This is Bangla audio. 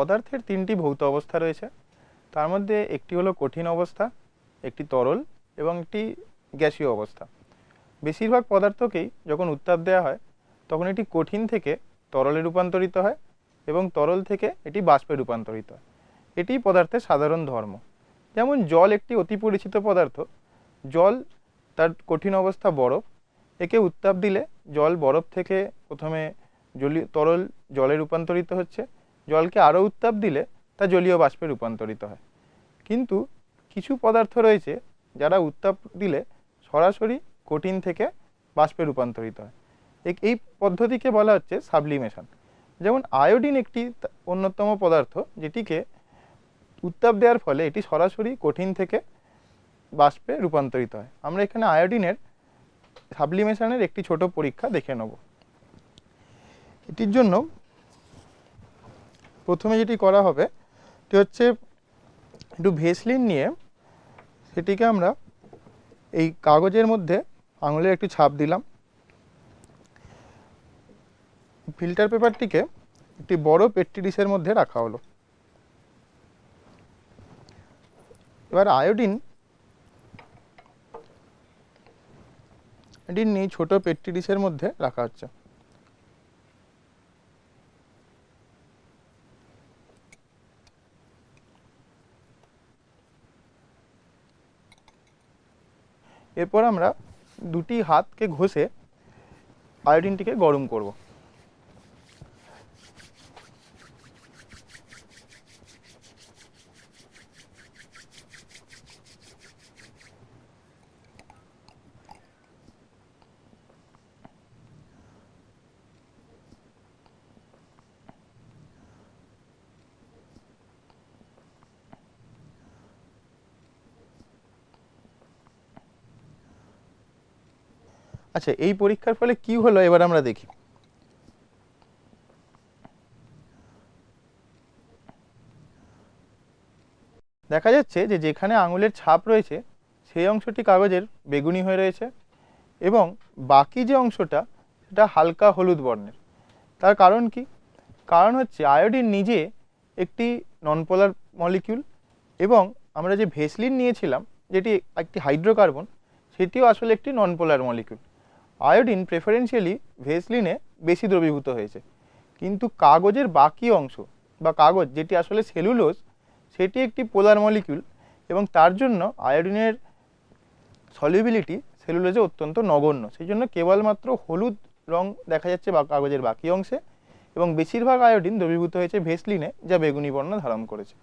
পদার্থের তিনটি ভৌত অবস্থা রয়েছে। তার মধ্যে একটি হলো কঠিন অবস্থা, একটি তরল এবং একটি গ্যাসীয় অবস্থা। বেশিরভাগ পদার্থকেই যখন উত্তাপ দেওয়া হয়, তখন এটি কঠিন থেকে তরলে রূপান্তরিত হয় এবং তরল থেকে এটি বাষ্পে রূপান্তরিত হয়। এটি পদার্থের সাধারণ ধর্ম। যেমন জল একটি অতি পরিচিত পদার্থ, জল তার কঠিন অবস্থা বরফ। একে উত্তাপ দিলে জল বরফ থেকে প্রথমে জলীয়, তরল জলে রূপান্তরিত হচ্ছে। জলকে আরও উত্তাপ দিলে তা জলীয় বাষ্পে রূপান্তরিত হয়। কিন্তু কিছু পদার্থ রয়েছে যারা উত্তাপ দিলে সরাসরি কঠিন থেকে বাষ্পে রূপান্তরিত হয়। এই পদ্ধতিকে বলা হচ্ছে সাবলিমেশন। যেমন আয়োডিন একটি অন্যতম পদার্থ যেটিকে উত্তাপ দেওয়ার ফলে এটি সরাসরি কঠিন থেকে বাষ্পে রূপান্তরিত হয়। আমরা এখানে আয়োডিনের সাবলিমেশনের একটি ছোট পরীক্ষা দেখে নেব। এটির জন্য প্রথমে যেটি করা হবে, সেটি হচ্ছে একটু ভেসলিন নিয়ে সেটিকে আমরা এই কাগজের মধ্যে আঙুলের একটি ছাপ দিলাম। ফিল্টার পেপারটিকে একটি বড় পেট্রি ডিশের মধ্যে রাখা হলো। এবার আয়োডিন, এটি নিয়ে ছোট পেট্রি ডিশের মধ্যে রাখা হচ্ছে। এরপর আমরা দুটি হাতকে ঘষে আয়োডিনটিকে গরম করব। আচ্ছা এই পরীক্ষার ফলে কি হলো? এবার আমরা দেখি। দেখা যাচ্ছে যে যেখানে আঙুলের ছাপ রয়েছে, সেই অংশটি কাগজের বেগুনি হয়ে রয়েছে এবং বাকি যে অংশটা, সেটা হালকা হলুদ বর্ণের। তার কারণ কি? কারণ হচ্ছে আয়োডিন নিজে একটি ননপোলার মলিকিউল এবং আমরা যে ভেসলিন নিয়েছিলাম, যেটি একটি হাইড্রোকার্বন সেটিও আসলে একটি ননপোলার মলিকিউল আয়োডিন প্রেফারেন্সিয়ালি ভেসলিনে বেশি দ্রবীভূত হয়েছে। কিন্তু কাগজের বাকি অংশ বা কাগজ যেটি আসলে সেলুলোজ সেটি একটি পোলার মলিকিউল এবং তার জন্য আয়োডিনের সলিবিলিটি সেলুলোজে অত্যন্ত নগণ্য। সেই জন্য কেবলমাত্র হলুদ রং দেখা যাচ্ছে বা কাগজের বাকি অংশে এবং বেশিরভাগ আয়োডিন দ্রবীভূত হয়েছে ভেসলিনে যা বেগুনি বর্ণ ধারণ করেছে।